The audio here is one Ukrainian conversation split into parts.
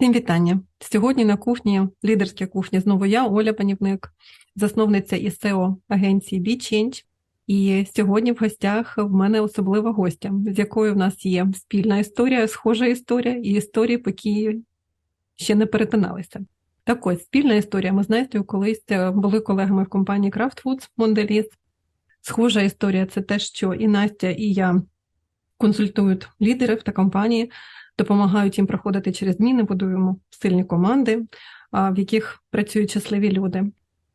Всім вітання. Сьогодні на кухні, лідерській кухні, знову я, Оля Панівник, засновниця і SEO агенції BeChange. І сьогодні в гостях в мене особлива гостя, з якою в нас є спільна історія, схожа історія і історії, поки ще не перетиналися. Так ось, спільна історія. Ми з Настю колись були колегами в компанії Kraft Foods Mondelez. Схожа історія це те, що і Настя, і я консультують лідерів та компанії, допомагають їм проходити через зміни, будуємо сильні команди, в яких працюють щасливі люди.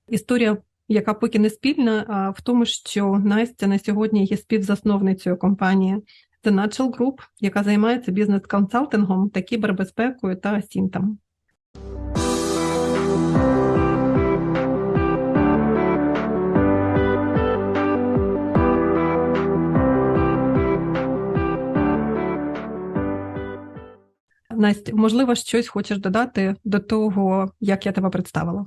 Історія, яка поки не спільна, в тому, що Настя на сьогодні є співзасновницею компанії The Natural Group, яка займається бізнес-консалтингом та кібербезпекою та сінтом. Настя, можливо, щось хочеш додати до того, як я тебе представила?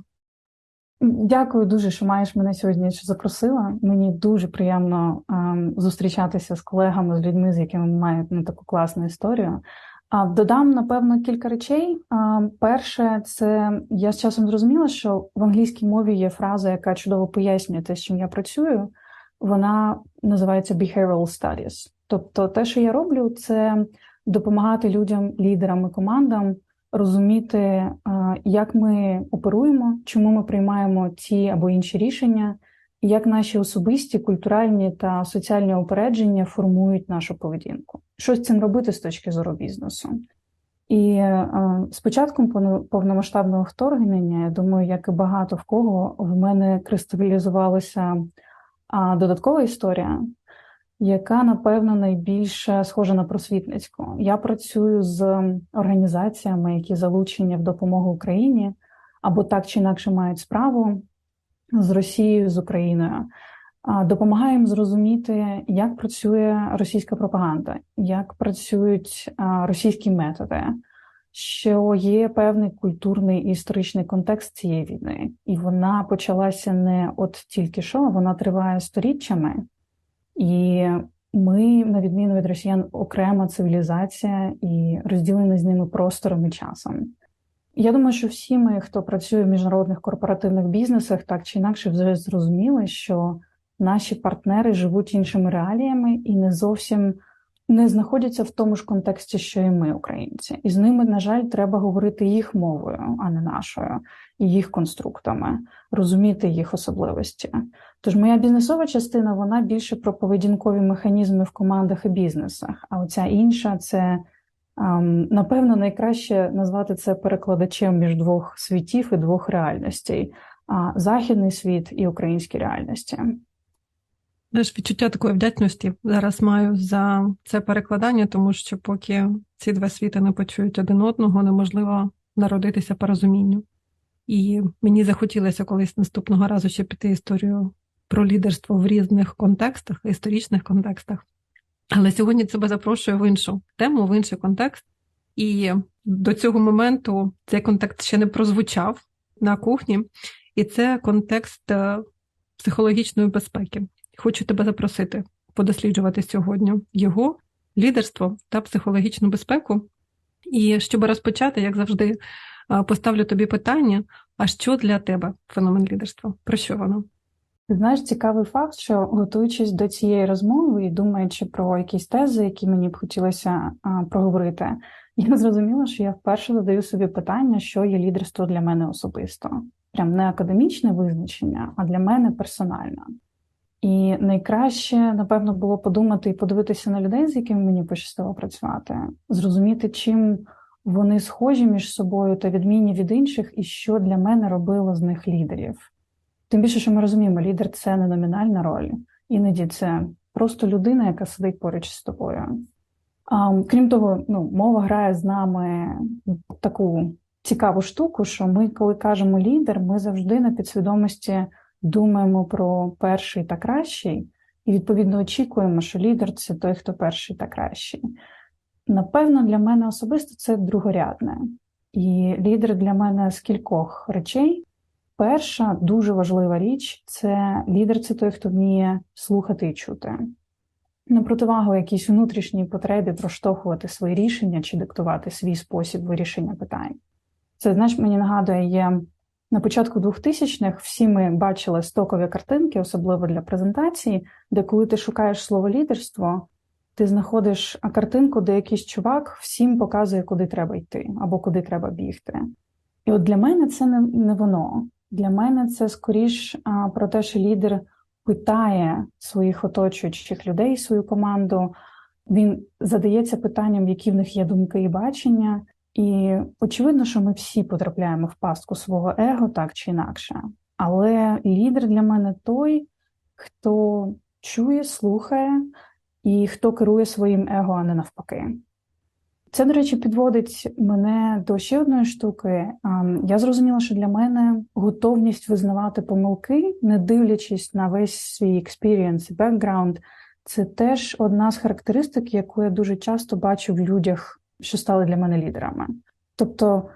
Дякую дуже, що маєш мене сьогодні що запросила. Мені дуже приємно ем, зустрічатися з колегами, з людьми, з якими мають таку класну історію. А додам напевно кілька речей. А, перше, це я з часом зрозуміла, що в англійській мові є фраза, яка чудово пояснює те, з чим я працюю. Вона називається behavioral studies. Тобто, те, що я роблю, це допомагати людям, лідерам і командам розуміти, як ми оперуємо, чому ми приймаємо ті або інші рішення, і як наші особисті, культуральні та соціальні упередження формують нашу поведінку. Що з цим робити з точки зору бізнесу? І з початком повномасштабного вторгнення, я думаю, як і багато в кого в мене кристалізувалася додаткова історія яка напевно найбільше схожа на просвітницьку. Я працюю з організаціями, які залучені в допомогу Україні, або так чи інакше мають справу з Росією з Україною. Допомагаємо зрозуміти, як працює російська пропаганда, як працюють російські методи, що є певний культурний і історичний контекст цієї війни, і вона почалася не от тільки що, вона триває сторіччями. І ми, на відміну від росіян, окрема цивілізація і розділені з ними простором і часом. Я думаю, що всі ми, хто працює в міжнародних корпоративних бізнесах, так чи інакше вже зрозуміли, що наші партнери живуть іншими реаліями і не зовсім не знаходяться в тому ж контексті, що і ми, українці, і з ними, на жаль, треба говорити їх мовою, а не нашою, і їх конструктами, розуміти їх особливості. Тож моя бізнесова частина вона більше про поведінкові механізми в командах і бізнесах. А оця інша це напевно найкраще назвати це перекладачем між двох світів і двох реальностей: західний світ і українські реальності. Теж відчуття такої вдячності зараз маю за це перекладання, тому що поки ці два світи не почують один одного, неможливо народитися по розумінню. І мені захотілося колись наступного разу ще піти історію про лідерство в різних контекстах, історичних контекстах. Але сьогодні тебе запрошую в іншу тему, в інший контекст. І до цього моменту цей контекст ще не прозвучав на кухні, і це контекст е, психологічної безпеки. Хочу тебе запросити подосліджувати сьогодні його лідерство та психологічну безпеку. І щоб розпочати, як завжди, поставлю тобі питання: а що для тебе феномен лідерства? Про що воно? Знаєш, цікавий факт, що готуючись до цієї розмови і думаючи про якісь тези, які мені б хотілося проговорити, я зрозуміла, що я вперше задаю собі питання, що є лідерство для мене особисто. Прям не академічне визначення, а для мене персональне. І найкраще, напевно, було подумати і подивитися на людей, з якими мені пощастило працювати, зрозуміти, чим вони схожі між собою та відмінні від інших, і що для мене робило з них лідерів. Тим більше, що ми розуміємо, лідер це не номінальна роль, іноді це просто людина, яка сидить поруч з тобою. А, Крім того, ну, мова грає з нами таку цікаву штуку, що ми, коли кажемо лідер, ми завжди на підсвідомості думаємо про перший та кращий, і відповідно очікуємо, що лідер це той, хто перший та кращий. Напевно, для мене особисто це другорядне. І лідер для мене з кількох речей. Перша дуже важлива річ це лідер це той, хто вміє слухати і чути. На противагу якійсь внутрішній потребі проштовхувати свої рішення чи диктувати свій спосіб вирішення питань. Це знаєш, мені нагадує, є на початку 2000-х всі ми бачили стокові картинки, особливо для презентації, де коли ти шукаєш слово лідерство, ти знаходиш картинку, де якийсь чувак всім показує, куди треба йти або куди треба бігти. І от для мене це не, не воно. Для мене це скоріш про те, що лідер питає своїх оточуючих людей, свою команду. Він задається питанням, які в них є думки і бачення. І очевидно, що ми всі потрапляємо в пастку свого его так чи інакше. Але лідер для мене той, хто чує, слухає і хто керує своїм его, а не навпаки. Це, до речі, підводить мене до ще одної штуки. Я зрозуміла, що для мене готовність визнавати помилки, не дивлячись на весь свій експірієнс і бекграунд, це теж одна з характеристик, яку я дуже часто бачу в людях, що стали для мене лідерами. Тобто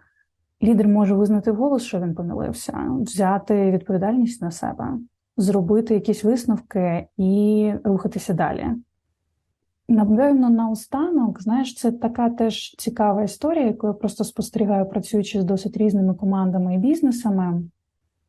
лідер може визнати вголос, що він помилився, взяти відповідальність на себе, зробити якісь висновки і рухатися далі. Напевно, наостанок, знаєш, це така теж цікава історія, яку я просто спостерігаю, працюючи з досить різними командами і бізнесами.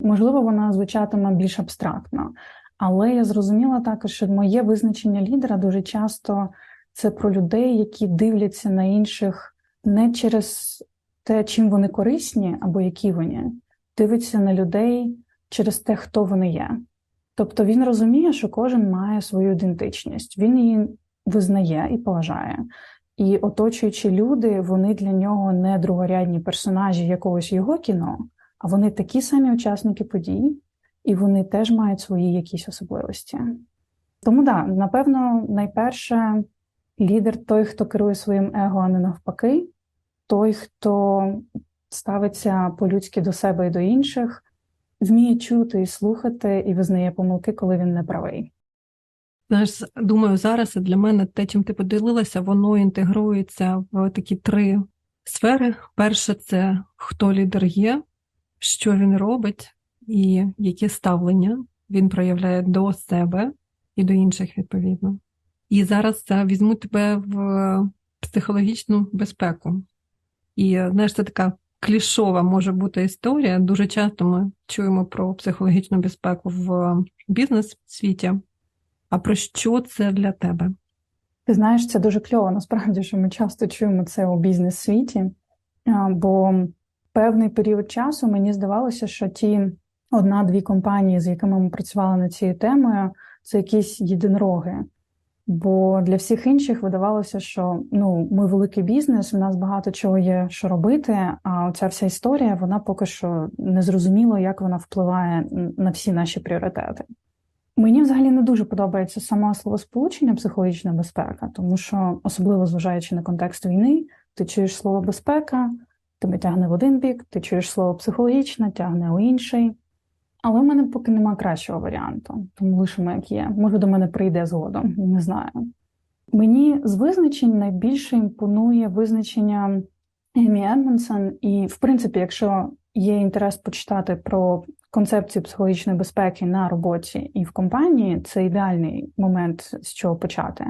Можливо, вона звучатиме більш абстрактно, але я зрозуміла також, що моє визначення лідера дуже часто це про людей, які дивляться на інших не через те, чим вони корисні або які вони, дивиться на людей через те, хто вони є. Тобто він розуміє, що кожен має свою ідентичність, він її визнає і поважає. І оточуючі люди, вони для нього не другорядні персонажі якогось його кіно, а вони такі самі учасники подій, і вони теж мають свої якісь особливості. Тому так, да, напевно, найперше лідер той, хто керує своїм его, а не навпаки, той, хто ставиться по-людськи до себе і до інших, вміє чути і слухати, і визнає помилки, коли він не правий. Знаєш, думаю, зараз для мене те, чим ти поділилася, воно інтегрується в такі три сфери. Перше, це хто лідер є, що він робить, і які ставлення він проявляє до себе і до інших відповідно. І зараз це візьму тебе в психологічну безпеку. І знаєш, це така клішова може бути історія. Дуже часто ми чуємо про психологічну безпеку в бізнес-світі. А про що це для тебе? Ти знаєш, це дуже кльово, насправді, що ми часто чуємо це у бізнес-світі, бо певний період часу мені здавалося, що ті одна-дві компанії, з якими ми працювали над цією темою, це якісь єдинороги. Бо для всіх інших видавалося, що ну ми великий бізнес, у нас багато чого є, що робити. А оця вся історія вона поки що не зрозуміло, як вона впливає на всі наші пріоритети. Мені взагалі не дуже подобається саме словосполучення психологічна безпека, тому що, особливо зважаючи на контекст війни, ти чуєш слово безпека, тебе тягне в один бік, ти чуєш слово психологічна, тягне у інший. Але в мене поки нема кращого варіанту, тому лишимо, як є. Може, до мене прийде згодом, не знаю. Мені з визначень найбільше імпонує визначення Емі Едмонсон, і, в принципі, якщо є інтерес почитати про концепцію психологічної безпеки на роботі і в компанії, це ідеальний момент, з чого почати.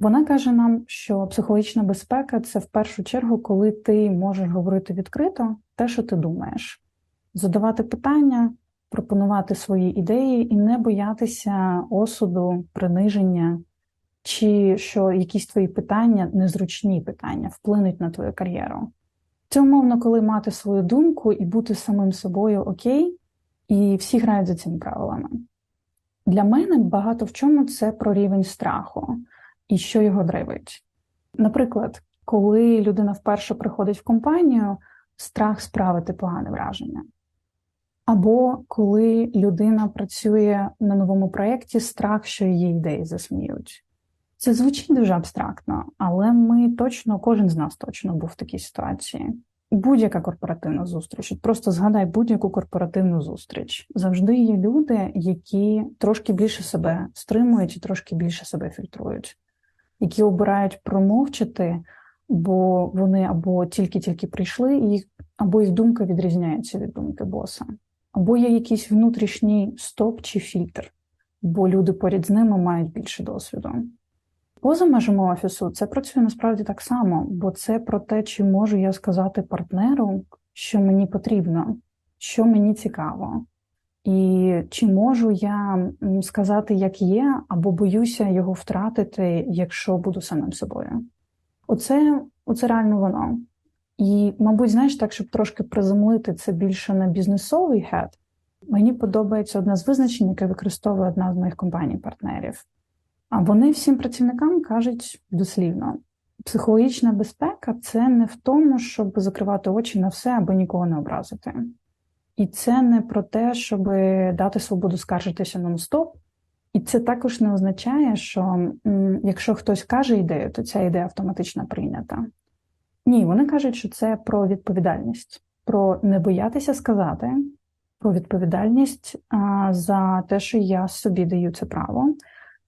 Вона каже нам, що психологічна безпека це в першу чергу, коли ти можеш говорити відкрито те, що ти думаєш, задавати питання пропонувати свої ідеї і не боятися осуду, приниження, чи що якісь твої питання, незручні питання, вплинуть на твою кар'єру. Це умовно, коли мати свою думку і бути самим собою окей, і всі грають за цими правилами. Для мене багато в чому це про рівень страху і що його драйвить. Наприклад, коли людина вперше приходить в компанію, страх справити погане враження. Або коли людина працює на новому проєкті, страх, що її ідеї засміють. Це звучить дуже абстрактно, але ми точно, кожен з нас точно був в такій ситуації. Будь-яка корпоративна зустріч, просто згадай будь-яку корпоративну зустріч. Завжди є люди, які трошки більше себе стримують і трошки більше себе фільтрують, які обирають промовчати, бо вони або тільки-тільки прийшли, або їх думка відрізняється від думки боса або є якийсь внутрішній стоп чи фільтр, бо люди поряд з ними мають більше досвіду. Поза межами офісу це працює насправді так само, бо це про те, чи можу я сказати партнеру, що мені потрібно, що мені цікаво, і чи можу я сказати, як є, або боюся його втратити, якщо буду самим собою. Оце, оце реально воно. І, мабуть, знаєш, так, щоб трошки приземлити це більше на бізнесовий хед, мені подобається одне з визначень, яке використовує одна з моїх компаній-партнерів. А вони всім працівникам кажуть дослівно: психологічна безпека це не в тому, щоб закривати очі на все або нікого не образити. І це не про те, щоб дати свободу скаржитися нон-стоп. І це також не означає, що якщо хтось каже ідею, то ця ідея автоматично прийнята. Ні, вони кажуть, що це про відповідальність, про не боятися сказати, про відповідальність за те, що я собі даю це право.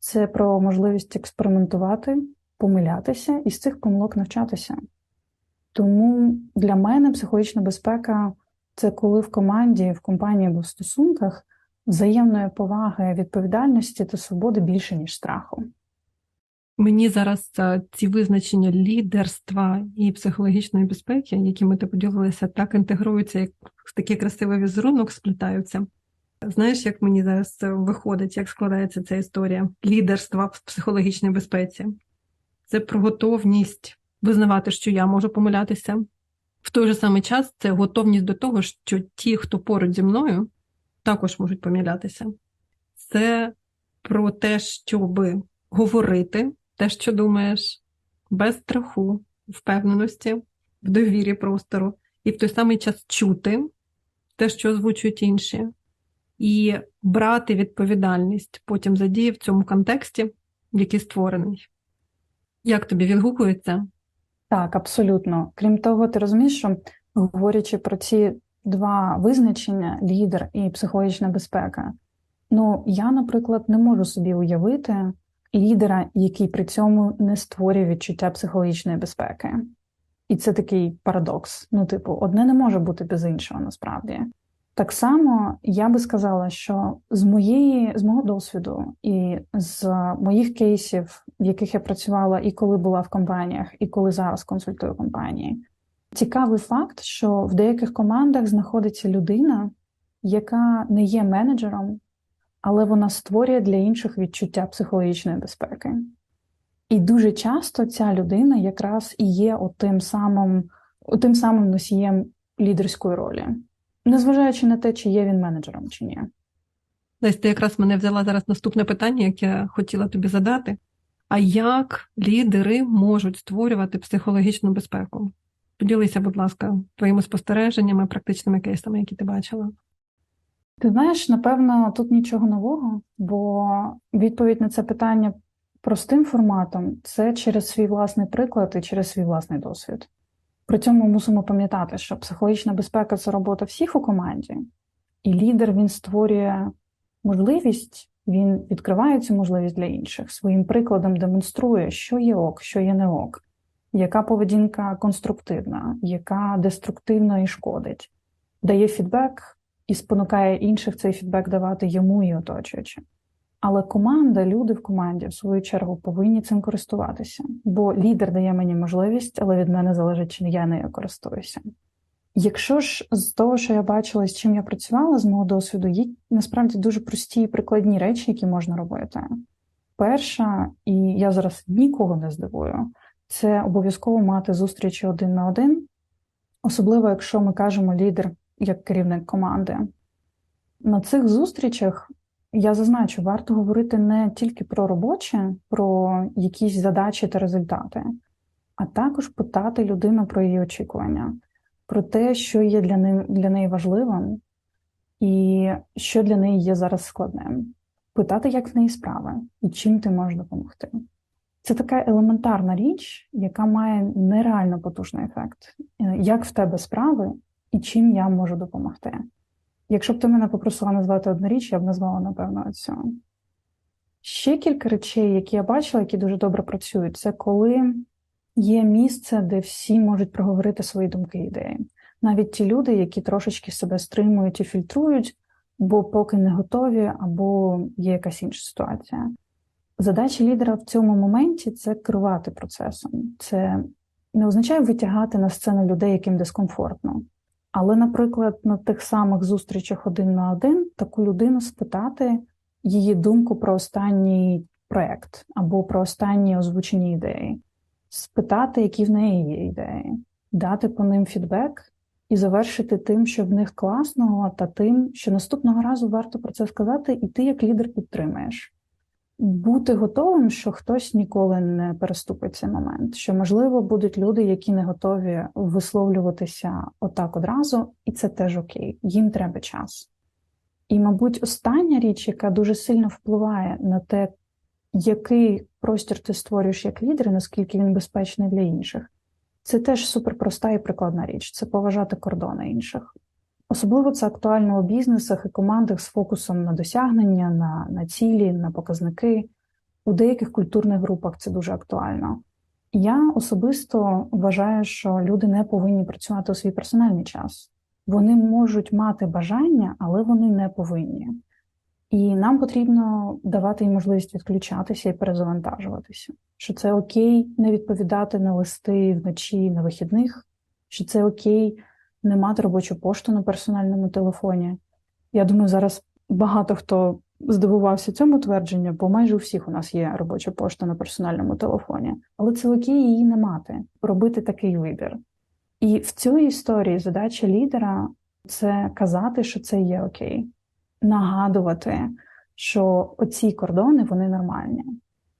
Це про можливість експериментувати, помилятися і з цих помилок навчатися. Тому для мене психологічна безпека це коли в команді, в компанії або в стосунках взаємної поваги, відповідальності та свободи більше, ніж страху. Мені зараз ці визначення лідерства і психологічної безпеки, якими ти поділилася, так інтегруються, як такий красивий візерунок сплітаються. Знаєш, як мені зараз виходить, як складається ця історія лідерства в психологічній безпеці? Це про готовність визнавати, що я можу помилятися. В той же самий час це готовність до того, що ті, хто поруч зі мною, також можуть помилятися. Це про те, щоб говорити те, що думаєш, без страху, впевненості, в довірі простору, і в той самий час чути те, що озвучують інші, і брати відповідальність потім за дії в цьому контексті, який створений. Як тобі відгукується? Так, абсолютно. Крім того, ти розумієш, що говорячи про ці два визначення лідер і психологічна безпека, ну я, наприклад, не можу собі уявити лідера, який при цьому не створює відчуття психологічної безпеки. І це такий парадокс. Ну, типу, одне не може бути без іншого насправді. Так само я би сказала, що з моєї з мого досвіду і з моїх кейсів, в яких я працювала і коли була в компаніях, і коли зараз консультую компанії, цікавий факт, що в деяких командах знаходиться людина, яка не є менеджером, але вона створює для інших відчуття психологічної безпеки. І дуже часто ця людина якраз і є отим самим, отим самим носієм лідерської ролі незважаючи на те, чи є він менеджером чи ні. Десь ти якраз мене взяла зараз наступне питання, яке я хотіла тобі задати. А як лідери можуть створювати психологічну безпеку? Поділися, будь ласка, твоїми спостереженнями, практичними кейсами, які ти бачила. Ти знаєш, напевно, тут нічого нового, бо відповідь на це питання простим форматом це через свій власний приклад і через свій власний досвід. При цьому мусимо пам'ятати, що психологічна безпека це робота всіх у команді, і лідер він створює можливість, він відкриває цю можливість для інших, своїм прикладом демонструє, що є ок, що є не ок, яка поведінка конструктивна, яка деструктивна і шкодить, дає фідбек і спонукає інших цей фідбек давати йому і оточуючим. Але команда, люди в команді, в свою чергу, повинні цим користуватися, бо лідер дає мені можливість, але від мене залежить, чи я нею користуюся. Якщо ж з того, що я бачила, з чим я працювала з мого досвіду, є насправді дуже прості і прикладні речі, які можна робити. Перша, і я зараз нікого не здивую, це обов'язково мати зустрічі один на один, особливо якщо ми кажемо лідер як керівник команди. На цих зустрічах я зазначу, варто говорити не тільки про робоче, про якісь задачі та результати, а також питати людину про її очікування, про те, що є для неї, для неї важливим, і що для неї є зараз складним. Питати, як в неї справи і чим ти можеш допомогти. Це така елементарна річ, яка має нереально потужний ефект. Як в тебе справи і чим я можу допомогти. Якщо б ти мене попросила назвати одну річ, я б назвала, напевно, цю. Ще кілька речей, які я бачила, які дуже добре працюють, це коли є місце, де всі можуть проговорити свої думки і ідеї. Навіть ті люди, які трошечки себе стримують і фільтрують, бо поки не готові, або є якась інша ситуація. Задача лідера в цьому моменті це керувати процесом. Це не означає витягати на сцену людей, яким дискомфортно Але, наприклад, на тих самих зустрічах один на один таку людину спитати її думку про останній проект або про останні озвучені ідеї, спитати, які в неї є ідеї, дати по ним фідбек і завершити тим, що в них класного, та тим, що наступного разу варто про це сказати, і ти як лідер підтримаєш. Бути готовим, що хтось ніколи не переступить цей момент, що можливо будуть люди, які не готові висловлюватися отак одразу, і це теж окей, їм треба час. І, мабуть, остання річ, яка дуже сильно впливає на те, який простір ти створюєш як лідер, і наскільки він безпечний для інших, це теж суперпроста і прикладна річ це поважати кордони інших. Особливо це актуально у бізнесах і командах з фокусом на досягнення, на, на цілі, на показники. У деяких культурних групах це дуже актуально. Я особисто вважаю, що люди не повинні працювати у свій персональний час. Вони можуть мати бажання, але вони не повинні. І нам потрібно давати їм можливість відключатися і перезавантажуватися. Що це окей не відповідати на листи вночі на вихідних, що це окей не мати робочу пошту на персональному телефоні. Я думаю, зараз багато хто здивувався цьому твердженню, бо майже у всіх у нас є робоча пошта на персональному телефоні. Але це окей її не мати, робити такий вибір. І в цій історії задача лідера це казати, що це є окей, нагадувати, що оці кордони вони нормальні.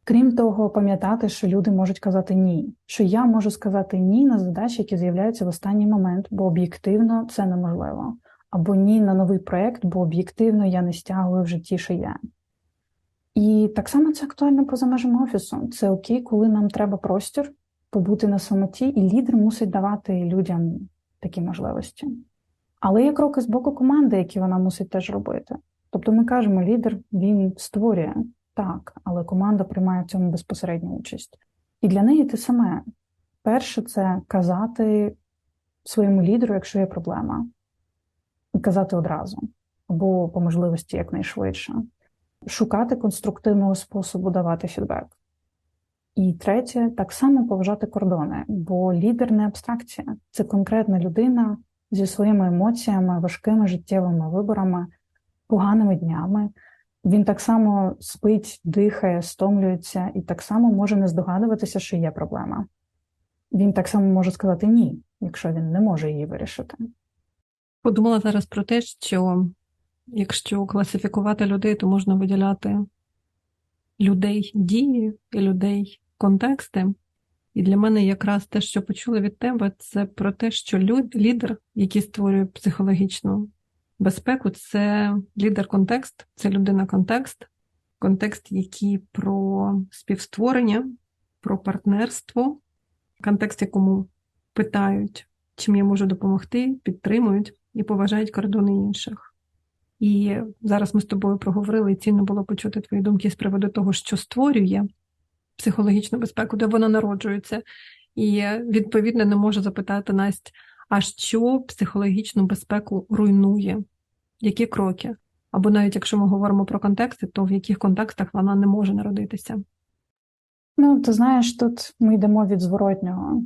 Крім того, пам'ятати, що люди можуть казати ні, що я можу сказати ні на задачі, які з'являються в останній момент, бо об'єктивно це неможливо, або ні на новий проєкт, бо об'єктивно я не стягую в житті, що я. І так само це актуально поза межами офісу. Це окей, коли нам треба простір побути на самоті, і лідер мусить давати людям такі можливості. Але є кроки з боку команди, які вона мусить теж робити. Тобто ми кажемо, лідер він створює так, але команда приймає в цьому безпосередню участь. І для неї те саме. Перше, це казати своєму лідеру, якщо є проблема, і казати одразу, або по можливості якнайшвидше, шукати конструктивного способу давати фідбек. І третє, так само поважати кордони, бо лідер не абстракція, це конкретна людина зі своїми емоціями, важкими життєвими виборами, поганими днями. Він так само спить, дихає, стомлюється і так само може не здогадуватися, що є проблема. Він так само може сказати ні, якщо він не може її вирішити. Подумала зараз про те, що якщо класифікувати людей, то можна виділяти людей дії і людей контексти. І для мене якраз те, що почула від тебе, це про те, що лідер, який створює психологічну безпеку, це лідер-контекст, це людина-контекст, контекст, який про співстворення, про партнерство, контекст, якому питають, чим я можу допомогти, підтримують і поважають кордони інших. І зараз ми з тобою проговорили, і цінно було почути твої думки з приводу того, що створює психологічну безпеку, де вона народжується. І відповідно не можу запитати Настя, а що психологічну безпеку руйнує? Які кроки? Або навіть якщо ми говоримо про контексти, то в яких контекстах вона не може народитися? Ну, ти знаєш, тут ми йдемо від зворотнього.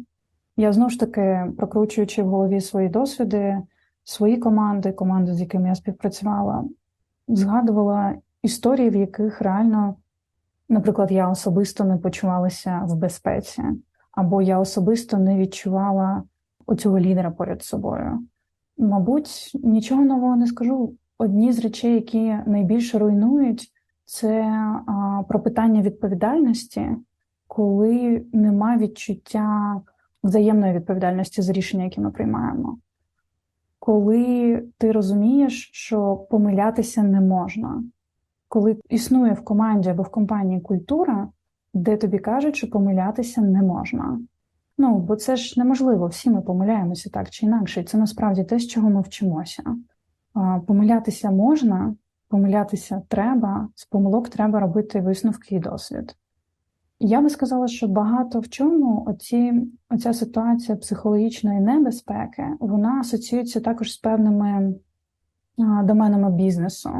Я знову ж таки, прокручуючи в голові свої досвіди, свої команди, команди, з якими я співпрацювала, згадувала історії, в яких реально, наприклад, я особисто не почувалася в безпеці, або я особисто не відчувала оцього лідера поряд з собою. Мабуть, нічого нового не скажу. Одні з речей, які найбільше руйнують, це про питання відповідальності, коли нема відчуття взаємної відповідальності за рішення, які ми приймаємо. Коли ти розумієш, що помилятися не можна, коли існує в команді або в компанії культура, де тобі кажуть, що помилятися не можна. Ну, бо це ж неможливо, всі ми помиляємося так чи інакше, і це насправді те, з чого ми вчимося. Помилятися можна, помилятися треба, з помилок треба робити висновки і досвід. Я би сказала, що багато в чому оці, оця ситуація психологічної небезпеки вона асоціюється також з певними доменами бізнесу.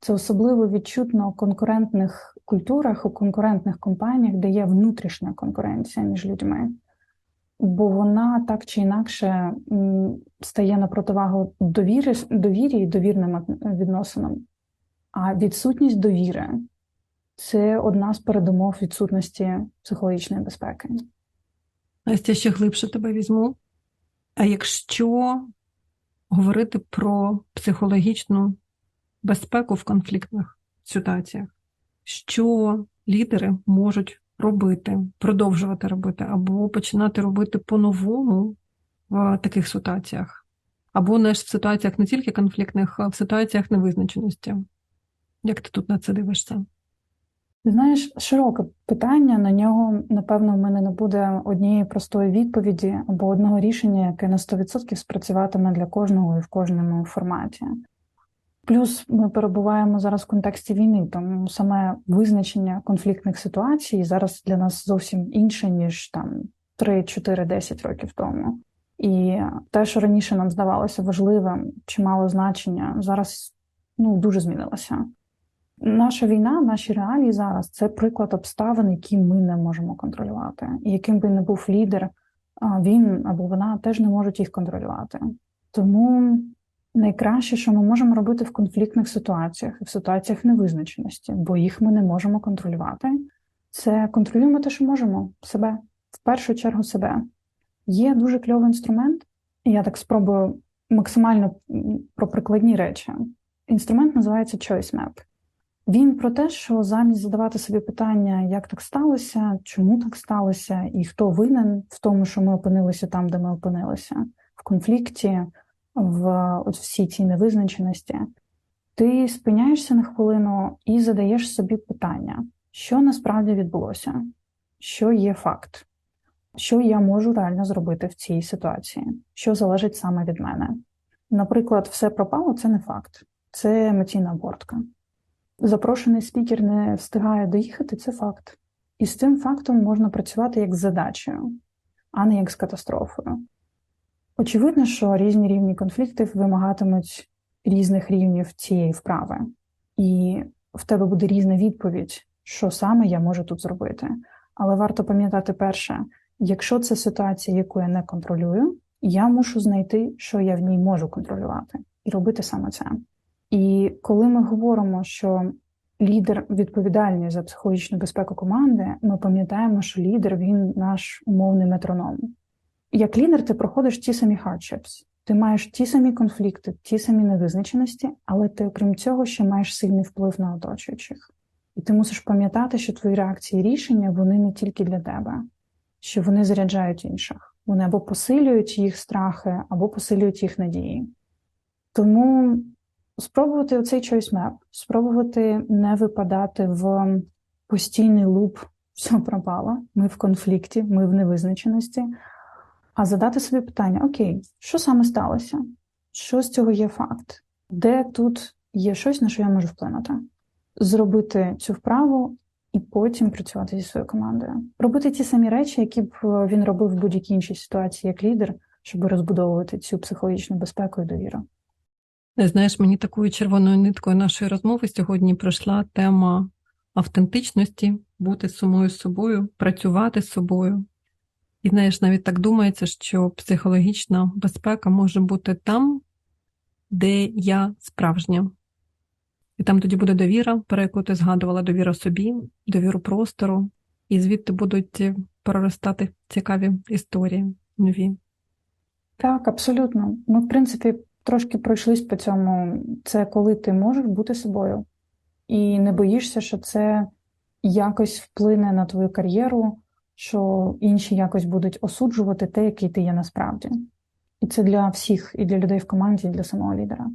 Це особливо відчутно у конкурентних культурах, у конкурентних компаніях, де є внутрішня конкуренція між людьми. Бо вона так чи інакше стає на противагу довірі, довірі і довірним відносинам. А відсутність довіри це одна з передумов відсутності психологічної безпеки. Настя, ще глибше тебе візьму. А якщо говорити про психологічну безпеку в конфліктних ситуаціях, що лідери можуть робити, продовжувати робити, або починати робити по-новому в таких ситуаціях, або не в ситуаціях не тільки конфліктних, а в ситуаціях невизначеності? Як ти тут на це дивишся? Знаєш, широке питання, на нього, напевно, в мене не буде однієї простої відповіді або одного рішення, яке на 100% спрацюватиме для кожного і в кожному форматі. Плюс ми перебуваємо зараз в контексті війни, тому саме визначення конфліктних ситуацій зараз для нас зовсім інше, ніж там 3, 4, 10 років тому. І те, що раніше нам здавалося важливим чи мало значення, зараз ну, дуже змінилося. Наша війна, наші реалії зараз це приклад обставин, які ми не можемо контролювати. І яким би не був лідер, він або вона теж не можуть їх контролювати. Тому найкраще, що ми можемо робити в конфліктних ситуаціях і в ситуаціях невизначеності, бо їх ми не можемо контролювати, це контролюємо те, що можемо себе, в першу чергу себе. Є дуже кльовий інструмент, і я так спробую максимально про прикладні речі. Інструмент називається Choice Map. Він про те, що замість задавати собі питання, як так сталося, чому так сталося, і хто винен в тому, що ми опинилися там, де ми опинилися, в конфлікті, в от всій цій невизначеності, ти спиняєшся на хвилину і задаєш собі питання, що насправді відбулося, що є факт, що я можу реально зробити в цій ситуації, що залежить саме від мене. Наприклад, все пропало це не факт, це емоційна обгортка. Запрошений спікер не встигає доїхати, це факт. І з цим фактом можна працювати як з задачею, а не як з катастрофою. Очевидно, що різні рівні конфліктів вимагатимуть різних рівнів цієї вправи, і в тебе буде різна відповідь, що саме я можу тут зробити. Але варто пам'ятати перше, якщо це ситуація, яку я не контролюю, я мушу знайти, що я в ній можу контролювати, і робити саме це. І коли ми говоримо, що лідер відповідальний за психологічну безпеку команди, ми пам'ятаємо, що лідер він наш умовний метроном. Як лідер, ти проходиш ті самі hardships, ти маєш ті самі конфлікти, ті самі невизначеності, але ти, окрім цього, ще маєш сильний вплив на оточуючих. І ти мусиш пам'ятати, що твої реакції і рішення вони не тільки для тебе, що вони заряджають інших. Вони або посилюють їх страхи, або посилюють їх надії. Тому спробувати оцей choice map, спробувати не випадати в постійний луп, все пропало, ми в конфлікті, ми в невизначеності, а задати собі питання: Окей, що саме сталося? Що з цього є факт? Де тут є щось, на що я можу вплинути? Зробити цю вправу і потім працювати зі своєю командою. Робити ті самі речі, які б він робив в будь-якій іншій ситуації як лідер, щоб розбудовувати цю психологічну безпеку і довіру. Знаєш, мені такою червоною ниткою нашої розмови сьогодні пройшла тема автентичності, бути самою собою, працювати з собою. І знаєш, навіть так думається, що психологічна безпека може бути там, де я справжня. І там тоді буде довіра, про яку ти згадувала, довіра собі, довіру простору, і звідти будуть проростати цікаві історії нові. Так, абсолютно. Ми, в принципі, трошки пройшлись по цьому. Це коли ти можеш бути собою і не боїшся, що це якось вплине на твою кар'єру, що інші якось будуть осуджувати те, який ти є насправді. І це для всіх, і для людей в команді, і для самого лідера.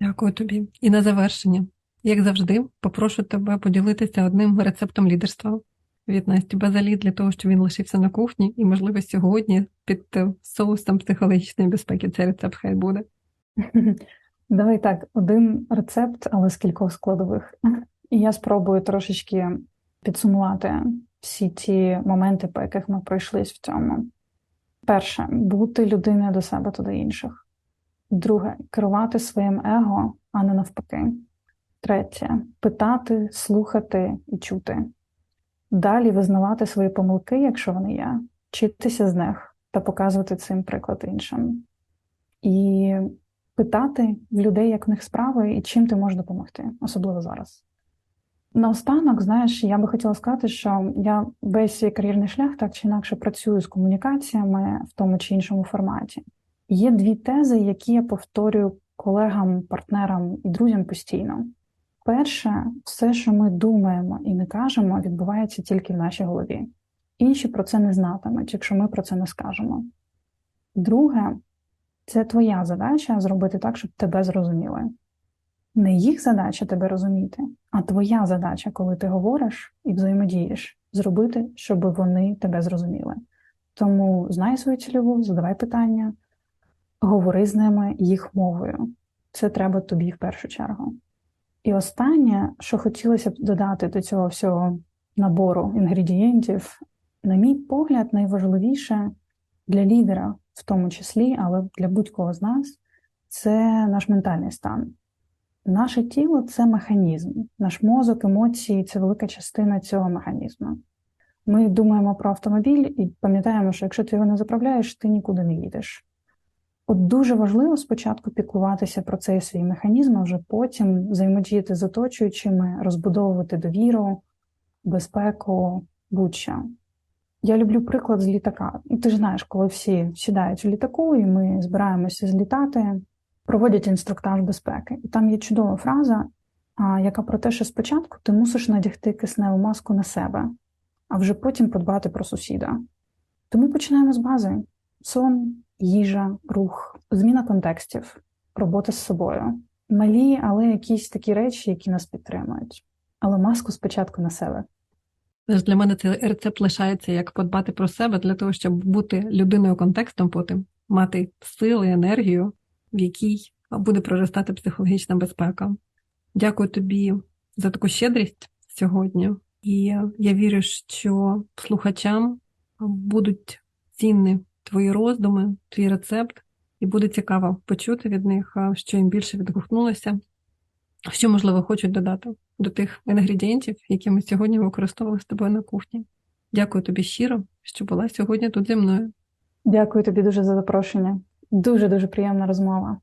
Дякую тобі. І на завершення, як завжди, попрошу тебе поділитися одним рецептом лідерства від Насті Базалі для того, щоб він лишився на кухні, і, можливо, сьогодні під соусом психологічної безпеки цей рецепт хай буде. Давай так, один рецепт, але з кількох складових. І я спробую трошечки підсумувати всі ті моменти, по яких ми пройшлись в цьому. Перше, бути людиною до себе та до інших. Друге, керувати своїм его, а не навпаки. Третє питати, слухати і чути. Далі визнавати свої помилки, якщо вони є, вчитися з них та показувати цим приклад іншим. І питати в людей, як в них справи і чим ти можеш допомогти, особливо зараз. Наостанок, знаєш, я би хотіла сказати, що я весь свій кар'єрний шлях так чи інакше працюю з комунікаціями в тому чи іншому форматі. Є дві тези, які я повторюю колегам, партнерам і друзям постійно. Перше, все, що ми думаємо і не кажемо, відбувається тільки в нашій голові. Інші про це не знатимуть, якщо ми про це не скажемо. Друге, це твоя задача зробити так, щоб тебе зрозуміли. Не їх задача тебе розуміти, а твоя задача, коли ти говориш і взаємодієш, зробити, щоб вони тебе зрозуміли. Тому знай свою цільову, задавай питання, говори з ними їх мовою. Це треба тобі в першу чергу. І останнє, що хотілося б додати до цього всього набору інгредієнтів, на мій погляд, найважливіше для лідера, в тому числі, але для будь-кого з нас, це наш ментальний стан. Наше тіло це механізм, наш мозок, емоції це велика частина цього механізму. Ми думаємо про автомобіль і пам'ятаємо, що якщо ти його не заправляєш, ти нікуди не їдеш. От дуже важливо спочатку піклуватися про цей свій механізм, а вже потім взаємодіяти з оточуючими, розбудовувати довіру, безпеку, будь-що. Я люблю приклад з літака. Ти ж знаєш, коли всі сідають в літаку, і ми збираємося злітати, проводять інструктаж безпеки. І там є чудова фраза, яка про те, що спочатку ти мусиш надягти кисневу маску на себе, а вже потім подбати про сусіда. Тому починаємо з бази: сон, їжа, рух, зміна контекстів, робота з собою. Малі, але якісь такі речі, які нас підтримують. Але маску спочатку на себе. Для мене цей рецепт лишається як подбати про себе для того, щоб бути людиною контекстом потім, мати сили, енергію, в якій буде проростати психологічна безпека. Дякую тобі за таку щедрість сьогодні, і я вірю, що слухачам будуть цінні твої роздуми, твій рецепт, і буде цікаво почути від них, що їм більше відгукнулося, що, можливо, хочуть додати до тих інгредієнтів, які ми сьогодні використовували з тобою на кухні. Дякую тобі щиро, що була сьогодні тут зі мною. Дякую тобі дуже за запрошення. Дуже дуже приємна розмова.